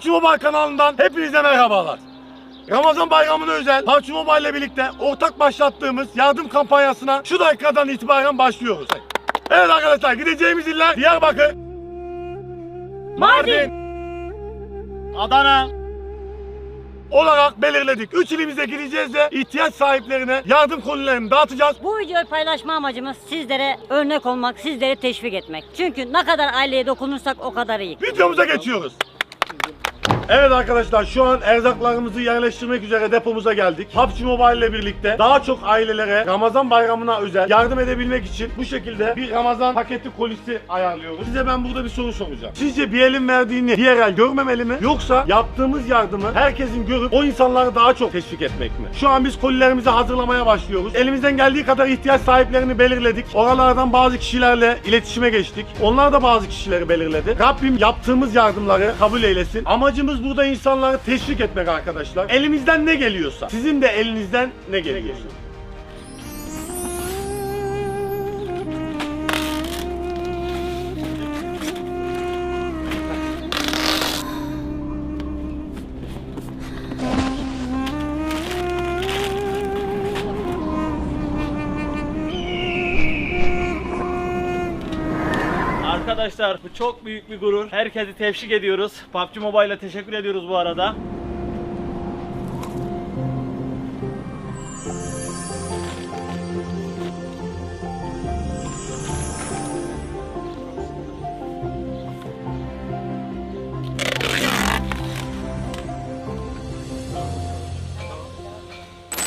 PUBG Mobile kanalından hepinize merhabalar. Ramazan bayramına özel PUBG Mobile ile birlikte ortak başlattığımız yardım kampanyasına şu dakikadan itibaren başlıyoruz. Evet arkadaşlar gideceğimiz iller Diyarbakır, Mardin Adana. olarak belirledik. Üç ilimize gideceğiz ve ihtiyaç sahiplerine yardım kolilerini dağıtacağız. Bu videoyu paylaşma amacımız sizlere örnek olmak, sizleri teşvik etmek. Çünkü ne kadar aileye dokunursak o kadar iyi. Videomuza geçiyoruz. Evet arkadaşlar şu an erzaklarımızı yerleştirmek üzere depomuza geldik. PUBG Mobile ile birlikte daha çok ailelere Ramazan bayramına özel yardım edebilmek için bu şekilde bir Ramazan paketi kolisi ayarlıyoruz. Size ben burada bir soru soracağım. Sizce bir elin verdiğini diğer el görmemeli mi? Yoksa yaptığımız yardımı herkesin görüp o insanları daha çok teşvik etmek mi? Şu an biz kolilerimizi hazırlamaya başlıyoruz. Elimizden geldiği kadar ihtiyaç sahiplerini belirledik. Oralardan bazı kişilerle iletişime geçtik. Onlar da bazı kişileri belirledi. Rabbim yaptığımız yardımları kabul eylesin. Amacımız burada insanları teşvik etmek arkadaşlar. Elimizden ne geliyorsa. Sizin de elinizden ne geliyorsa. Arkadaşlar bu çok büyük bir gurur. Herkesi tebrik ediyoruz. PUBG Mobile'a teşekkür ediyoruz bu arada.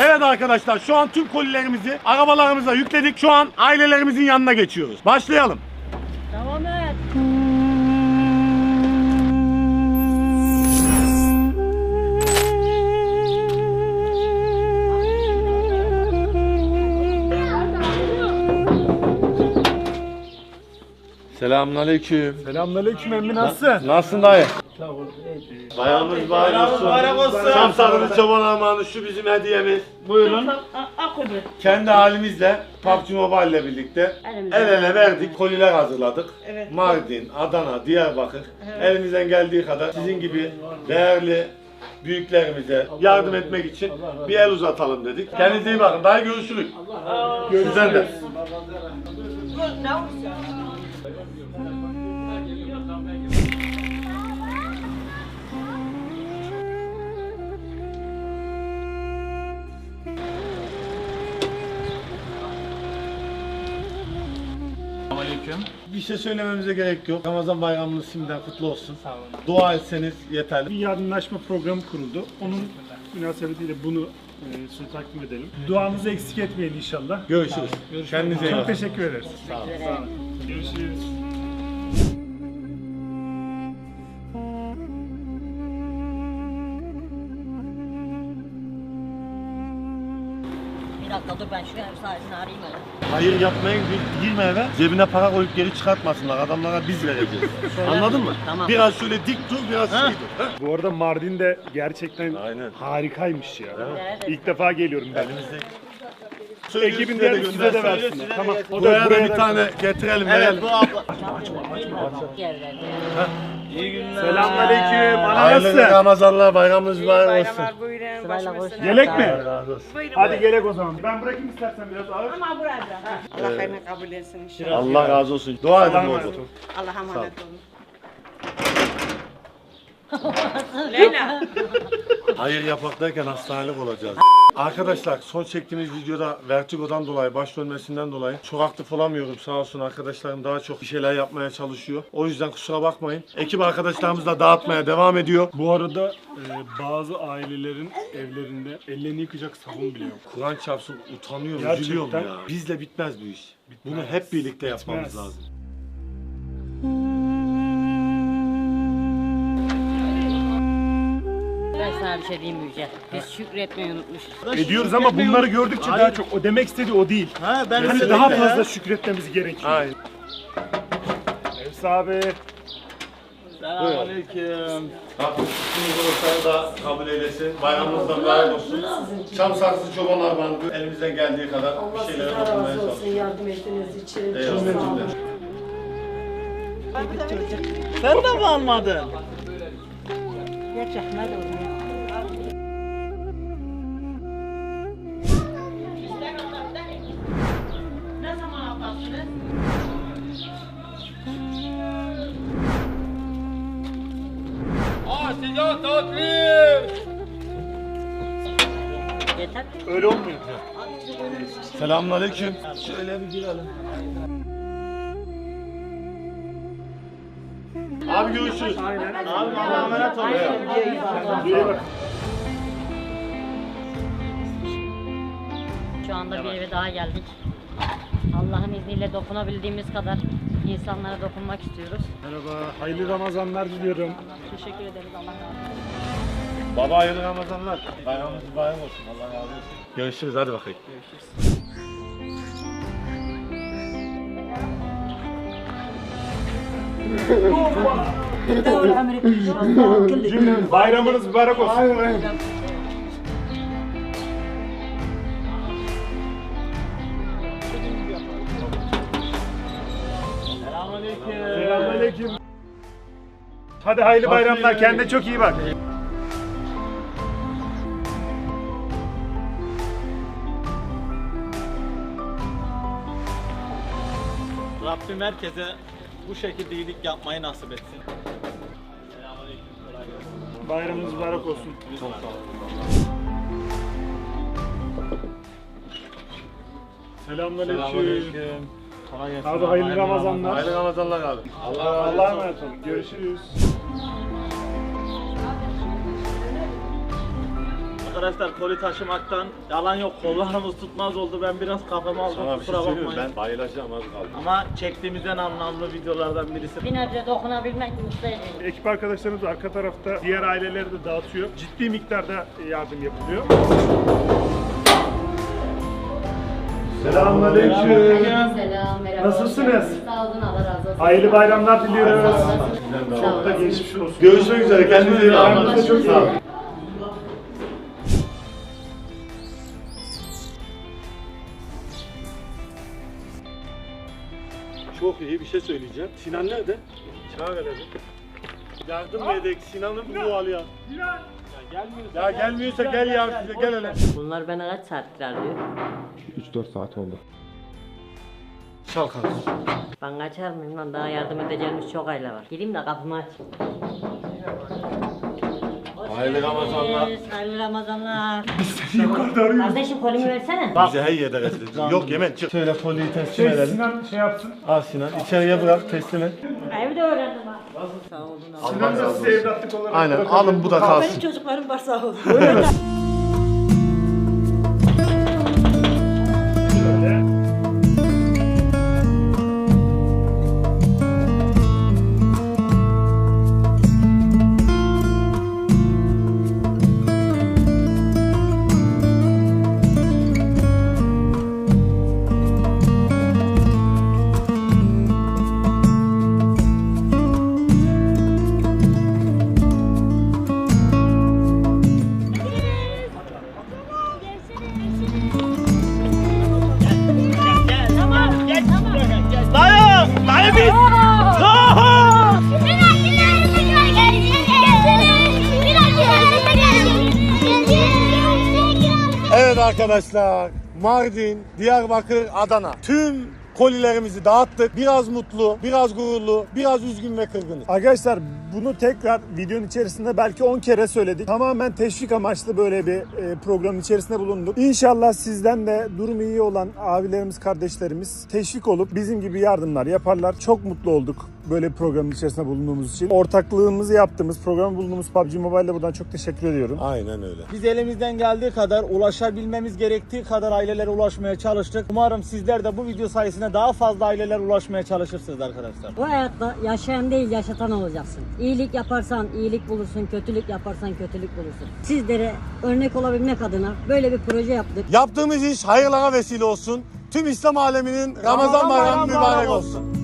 Evet arkadaşlar şu an tüm kolilerimizi arabalarımıza yükledik. Şu an ailelerimizin yanına geçiyoruz. Başlayalım. Tamam Selamünaleyküm. Selamünaleyküm emmi nasılsın? Nasılsın dayı? Bayramınız mübarek olsun. Mübarek olsun. Samsarılı çoban armağanı şu bizim hediyemiz. Buyurun. Kendi halimizle PUBG Mobile ile birlikte el ele verdik. Koliler hazırladık. Mardin, Adana, Diyarbakır. Elimizden geldiği kadar sizin gibi değerli büyüklerimize yardım etmek için bir el uzatalım dedik. Kendinize iyi bakın. Daha görüşürüz. Sizden de. Aleyküm. Bir şey söylememize gerek yok. Ramazan bayramınız şimdiden kutlu olsun. Dua etseniz yeterli. Bir yardımlaşma programı kuruldu. Onun münasebetiyle bunu e, size takdim edelim. Duanızı eksik etmeyin inşallah. Görüşürüz. Kendinize iyi Çok bakın. teşekkür ederiz. Sağ olun. Görüşürüz. Bir dakika dur ben şu ev sahibini arayayım hele. Hayır yapmaya gir- girme eve. Cebine para koyup geri çıkartmasınlar. Adamlara biz vereceğiz. Anladın mı? Tamam. Biraz şöyle dik dur, biraz şey dur. Ha? Bu arada Mardin de gerçekten Aynen. harikaymış ya. Evet. İlk defa geliyorum ben. Elimizde. Ekibin diğer size de versinler. Tamam. Buraya da bir tane getirelim. Evet bu abla. İyi günler. Selamünaleyküm. Ana Hayırlı nasılsın? Ramazanlar, bayramınız mübarek olsun. Bayramlar buyurun. Sırayla başına. Yelek mi? Buyurun. Hadi gelek o zaman. Ben bırakayım istersen biraz ağır. Ama burada. Allah hayrını kabul etsin inşallah. Allah razı olsun. Dua edin olun. Allah'a emanet olun. Leyla. Hayır yapak derken hastanelik olacağız. Arkadaşlar son çektiğimiz videoda Vertigo'dan dolayı, baş dönmesinden dolayı çok aktif olamıyorum. Sağ olsun arkadaşlarım daha çok bir şeyler yapmaya çalışıyor. O yüzden kusura bakmayın. Ekip arkadaşlarımız da dağıtmaya devam ediyor. Bu arada e, bazı ailelerin evlerinde ellerini yıkayacak sabun bile yok. Kur'an çarpsın utanıyorum, Gerçekten. üzülüyorum ya. Bizle bitmez bu iş. Bunu hep birlikte yapmamız Bitmez. lazım. Sana bir şey diyeyim Yüce. Biz şükretmeyi unutmuşuz. Ediyoruz ama bunları gördükçe daha çok o demek istediği o değil. Ha ben Hani daha fazla şükretmemiz gerekiyor. Aynen. Evs abi. Selamünaleyküm. Rabbim bütün buluşları da kabul eylesin. Bayramınız da mübarek olsun. Çam saksı çoban armağanı elimizden geldiği kadar bir şeylere dokunmaya çalışıyoruz. yardım ettiğiniz için. Eyvallah. Sen de mi almadın? Geç Ahmet oğlum. Yeter. Öyle olmuyor. Selamünaleyküm. Şöyle bir girelim. Abi görüşürüz. Abi Allah'a emanet olun. Şu anda bir eve daha geldik. Allah'ın izniyle dokunabildiğimiz kadar insanlara dokunmak istiyoruz. Merhaba, hayırlı Ramazanlar diliyorum. Teşekkür ederiz Allah razı olsun. Baba hayırlı Ramazanlar. Bayramınız mübarek olsun. Allah razı olsun. Görüşürüz hadi bakayım. Cümlemiz bayramınız mübarek olsun. Selamünaleyküm. Selamünaleyküm. Hadi hayırlı bayramlar. Kendine çok iyi bak. Rabbim herkese bu şekilde iyilik yapmayı nasip etsin. Selamünaleyküm. Bayramınız mübarek olsun. Çok sağ olun. Selamünaleyküm. Kolay gelsin. Abi hayırlı Ramazanlar. Hayırlı Ramazanlar abi. Allah'a emanet olun. Görüşürüz. Arkadaşlar koli taşımaktan yalan yok kollarımız tutmaz oldu ben biraz kafamı aldım Sana bir şey kusura söyleyeyim bakmayın. Ben bayılacağım az kaldı. Ama çektiğimizden anlamlı videolardan birisi. Bir nebze dokunabilmek mutlu edici. Ekip arkadaşlarımız arka tarafta diğer aileleri de dağıtıyor. Ciddi miktarda yardım yapılıyor. Selamünaleyküm. Selam, merhaba. Nasılsınız? Sağ olun, Allah razı olsun. Hayırlı bayramlar diliyoruz. Sağ Çok da geçmiş olsun. Görüşmek üzere. Kendinize iyi bakın. Çok iyi Sağ olun. Çok iyi bir şey söyleyeceğim. Sinan nerede? Çağır hele bir. Yardım edek? Sinan'ı mı bu ya? Ya gelmiyorsa gel ya size gel hele. Bunlar bana kaç saattir arıyor? 3-4 saat oldu. Çal kanka. Ben kaçar mıyım lan? Daha yardım edeceğimiz çok aile var. Gideyim de kapımı aç. Hayırlı Ramazanlar. Hayırlı Ramazanlar. Yukarıda arıyoruz. Kardeşim kolimi versene. Bize her yerde. Yok Yemen çık. Şöyle poliyi teslim Şey, edelim. Sinan şey yapsın. Al Sinan. İçeriye bırak teslim et. Evde öğrendim ha. Sağ olun. Sinan da size evlatlık olarak Aynen alın bu da kalsın. Benim çocuklarım var sağ olun. Evet arkadaşlar. Mardin, Diyarbakır, Adana. Tüm kolilerimizi dağıttık. Biraz mutlu, biraz gururlu, biraz üzgün ve kırgınız. Arkadaşlar bunu tekrar videonun içerisinde belki 10 kere söyledik. Tamamen teşvik amaçlı böyle bir e, programın içerisinde bulunduk. İnşallah sizden de durumu iyi olan abilerimiz, kardeşlerimiz teşvik olup bizim gibi yardımlar yaparlar. Çok mutlu olduk böyle bir programın içerisinde bulunduğumuz için. Ortaklığımızı yaptığımız, programı bulunduğumuz PUBG Mobile'de buradan çok teşekkür ediyorum. Aynen öyle. Biz elimizden geldiği kadar ulaşabilmemiz gerektiği kadar ailelere ulaşmaya çalıştık. Umarım sizler de bu video sayesinde daha fazla ailelere ulaşmaya çalışırsınız arkadaşlar. Bu hayatta yaşayan değil yaşatan olacaksın. İyilik yaparsan iyilik bulursun, kötülük yaparsan kötülük bulursun. Sizlere örnek olabilmek adına böyle bir proje yaptık. Yaptığımız iş hayırlara vesile olsun. Tüm İslam aleminin Ramazan, bayramı mübarek olsun.